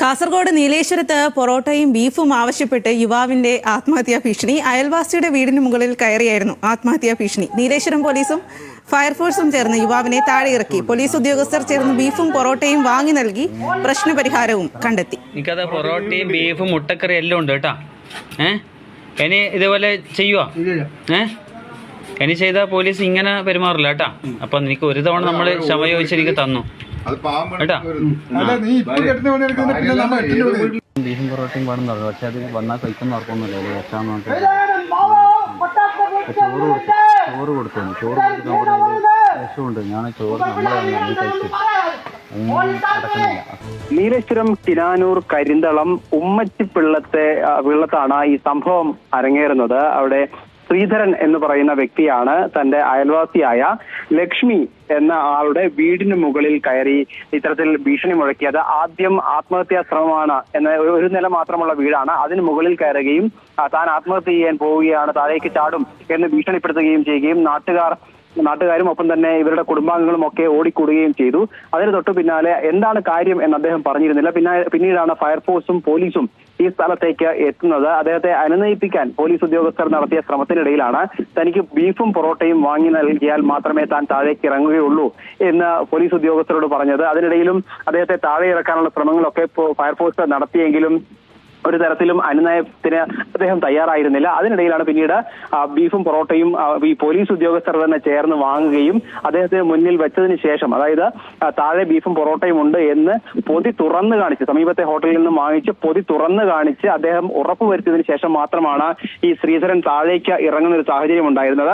കാസർഗോഡ് നീലേശ്വരത്ത് പൊറോട്ടയും ബീഫും ആവശ്യപ്പെട്ട് യുവാവിന്റെ ആത്മഹത്യാ ഭീഷണി. അയൽവാസിയുടെ വീടിന് മുകളിൽ കയറിയായിരുന്നു ആത്മഹത്യാ ഭീഷണി. നീലേശ്വരം പോലീസും ഫയർഫോഴ്സും ചേർന്ന് യുവാവിനെ താഴെ ഇറക്കി പോലീസ് ഉദ്യോഗസ്ഥർ ചേർന്ന് ബീഫും പൊറോട്ടയും വാങ്ങി നൽകി. പ്രശ്നപരിഹാരവും കണ്ടെത്തി. എനിക്കത് പൊറോട്ടയും ബീഫും മുട്ടക്കറി എല്ലാം ഉണ്ട് കേട്ടാ. ഏഹ് ഇനി ഇതേപോലെ ചെയ്യുവാ? ഏഹ് ഇനി ചെയ്താൽ പോലീസ് ഇങ്ങനെ പെരുമാറില്ല കേട്ടാ. അപ്പൊ നിനക്ക് ഒരു തവണ നമ്മൾ ക്ഷമ ചോദിച്ച് എനിക്ക് തന്നു. ബീഫും പൊറോട്ടയും വേണമെന്ന് പറഞ്ഞു പക്ഷെ അത് വന്നാൽ കഴിക്കുന്ന ഉറപ്പൊന്നുമില്ല ചോറ് കൊടുത്തു. ചോറ് കൊടുത്തു ചോറ് കൊടുത്ത് വിഷമുണ്ട് ഞാൻ ചോറ് നമ്മളെ കഴിച്ചു. നീലേശ്വരം തിരാനൂർ കരിന്തളം ഉമ്മച്ചിപ്പിള്ളത്തെ വിള്ളത്താണ് പിള്ളത്താണ് ഈ സംഭവം അരങ്ങേറുന്നത്. അവിടെ ശ്രീധരൻ എന്ന് പറയുന്ന വ്യക്തിയാണ് തന്റെ അയൽവാസിയായ ലക്ഷ്മി എന്ന ആളുടെ വീടിന് മുകളിൽ കയറി ഇത്തരത്തിൽ ഭീഷണി മുഴക്കിയത്. ആദ്യം ആത്മഹത്യാ ശ്രമമാണ് എന്ന ഒരു- നില മാത്രമുള്ള വീടാണ്. അതിന് മുകളിൽ കയറുകയും താൻ ആത്മഹത്യ ചെയ്യാൻ പോവുകയാണ് താഴേക്ക് ചാടും എന്ന് ഭീഷണിപ്പെടുത്തുകയും ചെയ്യുകയും നാട്ടുകാർ നാട്ടുകാരും ഒപ്പം തന്നെ ഇവരുടെ കുടുംബാംഗങ്ങളും ഒക്കെ ഓടിക്കൂടുകയും ചെയ്തു. അതിന് തൊട്ടു പിന്നാലെ എന്താണ് കാര്യം എന്ന് അദ്ദേഹം പറഞ്ഞിരുന്നില്ല. പിന്നെ പിന്നീടാണ് ഫയർഫോഴ്സും പോലീസും ഈ സ്ഥലത്തേക്ക് എത്തുന്നത് അദ്ദേഹത്തെ അനുനയിപ്പിക്കാൻ പോലീസ് ഉദ്യോഗസ്ഥർ നടത്തിയ ശ്രമത്തിനിടയിലാണ് തനിക്ക് ബീഫും പൊറോട്ടയും വാങ്ങി നൽകിയാൽ മാത്രമേ താൻ താഴേക്ക് ഇറങ്ങുകയുള്ളൂ എന്ന് പോലീസ് ഉദ്യോഗസ്ഥരോട് പറഞ്ഞത്. അതിനിടയിലും അദ്ദേഹത്തെ താഴെ ഇറക്കാനുള്ള ശ്രമങ്ങളൊക്കെ ഫയർഫോഴ്സ് നടത്തിയെങ്കിലും ഒരു തരത്തിലും അനുനയത്തിന് അദ്ദേഹം തയ്യാറായിരുന്നില്ല. അതിനിടയിലാണ് പിന്നീട് ബീഫും പൊറോട്ടയും ഈ പോലീസ് ഉദ്യോഗസ്ഥർ തന്നെ ചേർന്ന് വാങ്ങുകയും അദ്ദേഹത്തിന് മുന്നിൽ വെച്ചതിന് ശേഷം അതായത് താഴെ ബീഫും പൊറോട്ടയും ഉണ്ട് എന്ന് പൊതി തുറന്നു കാണിച്ച് സമീപത്തെ ഹോട്ടലിൽ നിന്ന് വാങ്ങിച്ച് പൊതി തുറന്നു കാണിച്ച് അദ്ദേഹം ഉറപ്പുവരുത്തിയതിനു ശേഷം മാത്രമാണ് ഈ ശ്രീധരൻ താഴേക്ക് ഇറങ്ങുന്ന ഒരു സാഹചര്യം ഉണ്ടായിരുന്നത്.